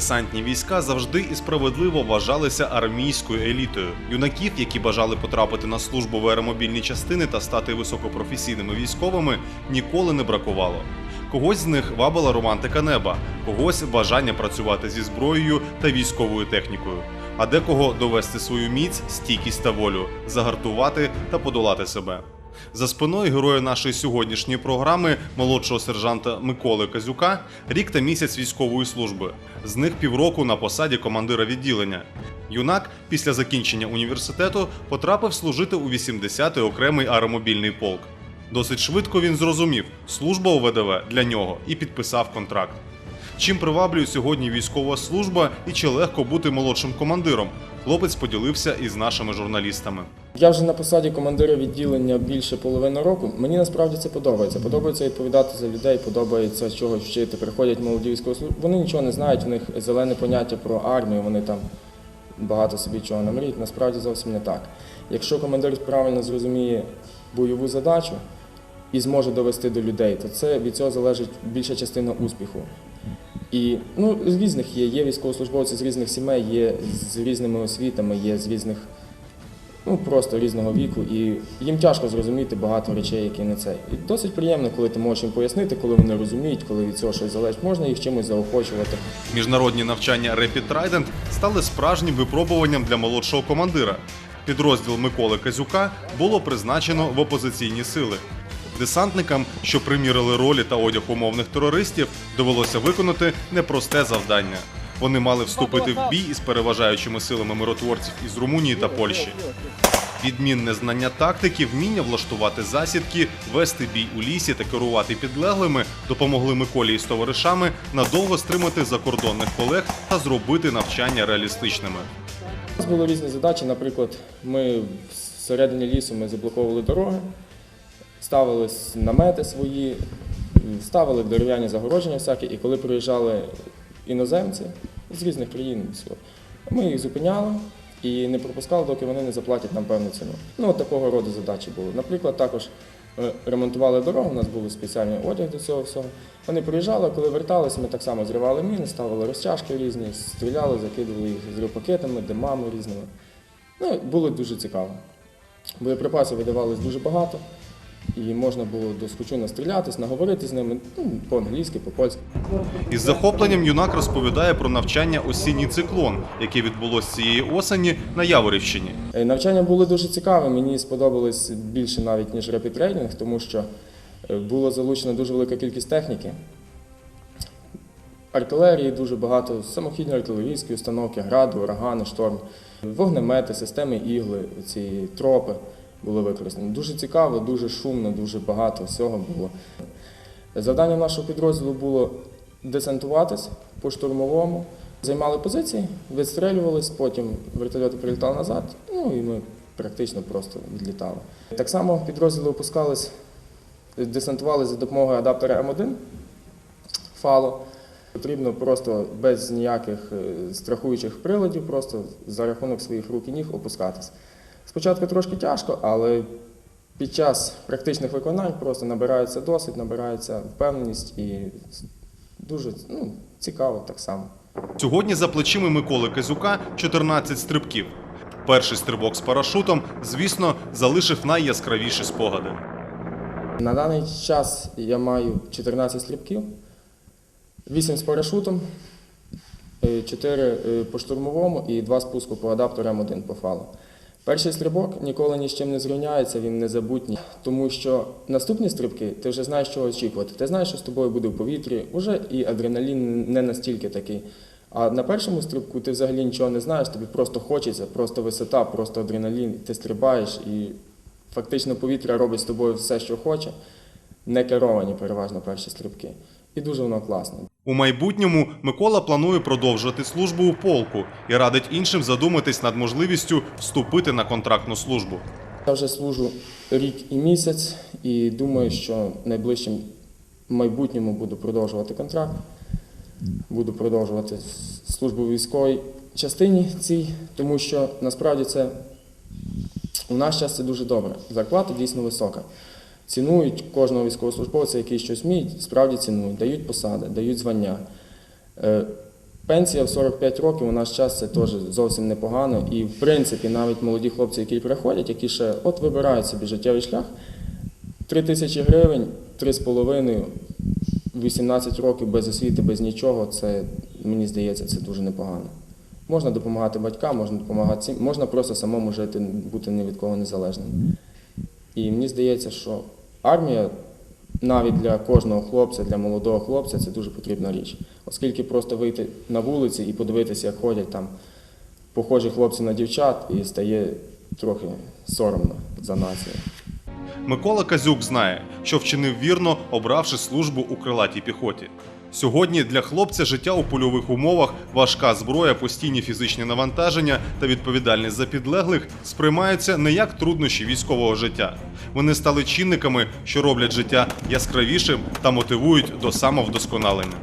Десантні війська завжди і справедливо вважалися армійською елітою. Юнаків, які бажали потрапити на службу в аеромобільні частини та стати високопрофесійними військовими, ніколи не бракувало. Когось з них вабила романтика неба, когось бажання працювати зі зброєю та військовою технікою, а декого довести свою міць, стійкість та волю, загартувати та подолати себе. За спиною героя нашої сьогоднішньої програми, молодшого сержанта Миколи Казюка, рік та місяць військової служби. З них півроку на посаді командира відділення. Юнак після закінчення університету потрапив служити у 80-й окремий аеромобільний полк. Досить швидко він зрозумів, служба у ВДВ для нього і підписав контракт. Чим приваблює сьогодні військова служба і чи легко бути молодшим командиром? Хлопець поділився із нашими журналістами. Я вже на посаді командира відділення більше половини року. Мені насправді це подобається. Подобається відповідати за людей, подобається чогось вчити. Приходять молоді військові служби. Вони нічого не знають, у них зелене поняття про армію, вони там багато собі чого намріють. Насправді зовсім не так. Якщо командир правильно зрозуміє бойову задачу і зможе довести до людей, то це від цього залежить більша частина успіху. І ну, з різних є. Є військовослужбовці з різних сімей, є з різними освітами, є з різних ну просто різного віку, і їм тяжко зрозуміти багато речей, які не це. І досить приємно, коли ти можеш їм пояснити, коли вони розуміють, коли від цього щось залежить. Можна їх чимось заохочувати. Міжнародні навчання Rapid Trident стали справжнім випробуванням для молодшого командира. Підрозділ Миколи Казюка було призначено в опозиційні сили. Десантникам, що примірили ролі та одяг умовних терористів, довелося виконати непросте завдання. Вони мали вступити в бій із переважаючими силами миротворців із Румунії та Польщі. Відмінне знання тактики, вміння влаштувати засідки, вести бій у лісі та керувати підлеглими допомогли Миколі із товаришами надовго стримати закордонних колег та зробити навчання реалістичними. У нас були різні задачі. Наприклад, ми всередині лісу ми заблоковували дороги, ставили намети свої, ставили дерев'яні загородження всякі, і коли приїжджали іноземці з різних країн, ми їх зупиняли і не пропускали, доки вони не заплатять нам певну ціну. Ну, от такого роду задачі були. Наприклад, також е, ремонтували дорогу, у нас був спеціальний одяг до цього всього. Вони приїжджали, коли верталися, ми так само зривали міни, ставили розтяжки різні, стріляли, закидували їх з зривпакетами, димами різними. Ну, було дуже цікаво. Боєприпасів видавалось дуже багато, і можна було до скучу настрілятись, наговорити з ними ну, по-англійськи, по-польськи. Із захопленням юнак розповідає про навчання осінній циклон, яке відбулося цієї осені на Яворівщині. Е, Навчання було дуже цікаве, мені сподобалось більше навіть, ніж репітрейнінг, тому що е, було залучено дуже велика кількість техніки. Артилерії дуже багато, самохідні артилерійські установки, гради, урагани, шторм, вогнемети, системи ігли, ці тропи були використані. Дуже цікаво, дуже шумно, дуже багато всього було. Завдання нашого підрозділу було десантуватись по штурмовому, займали позиції, відстрелювались, потім вертольоти прилітали назад, ну і ми практично просто відлітали. Так само підрозділи опускались, десантувалися за допомогою адаптера М1 фало. Потрібно просто без ніяких е, страхуючих приладів, просто за рахунок своїх рук і ніг опускатись. Спочатку трошки тяжко, але під час практичних виконань просто набирається досвід, набирається впевненість і дуже ну, цікаво так само. Сьогодні за плечима Миколи Казюка 14 стрибків. Перший стрибок з парашутом, звісно, залишив найяскравіші спогади. На даний час я маю 14 стрибків, 8 з парашутом, 4 по штурмовому і 2 спуску по адаптеру М1 по фалу. Перший стрибок ніколи ні з чим не зрівняється, він незабутній, тому що наступні стрибки ти вже знаєш, чого очікувати. Ти знаєш, що з тобою буде в повітрі, вже і адреналін не настільки такий. А на першому стрибку ти взагалі нічого не знаєш, тобі просто хочеться, просто висота, просто адреналін, ти стрибаєш і фактично повітря робить з тобою все, що хоче. Не керовані переважно перші стрибки. І дуже воно класно. У майбутньому Микола планує продовжувати службу у полку і радить іншим задуматись над можливістю вступити на контрактну службу. Я вже служу рік і місяць, і думаю, що в найближчому майбутньому буду продовжувати контракт, буду продовжувати службу в військовій частині цій, тому що насправді це у наш час це дуже добре. Зарплата дійсно висока. Цінують кожного військовослужбовця, який щось вміє, справді цінують, дають посади, дають звання. Е, Пенсія в 45 років у наш час це теж зовсім непогано. І в принципі навіть молоді хлопці, які приходять, які ще от вибирають собі життєвий шлях, 3 тисячі гривень, 3,5, 18 років без освіти, без нічого, це мені здається, це дуже непогано. Можна допомагати батькам, можна допомагати всім, можна просто самому жити, бути ні від кого незалежним. І мені здається, що армія навіть для кожного хлопця, для молодого хлопця це дуже потрібна річ. Оскільки просто вийти на вулиці і подивитися, як ходять там похожі хлопці на дівчат, і стає трохи соромно за націю. Микола Казюк знає, що вчинив вірно, обравши службу у крилатій піхоті. Сьогодні для хлопця життя у польових умовах, важка зброя, постійні фізичні навантаження та відповідальність за підлеглих сприймаються не як труднощі військового життя. Вони стали чинниками, що роблять життя яскравішим та мотивують до самовдосконалення.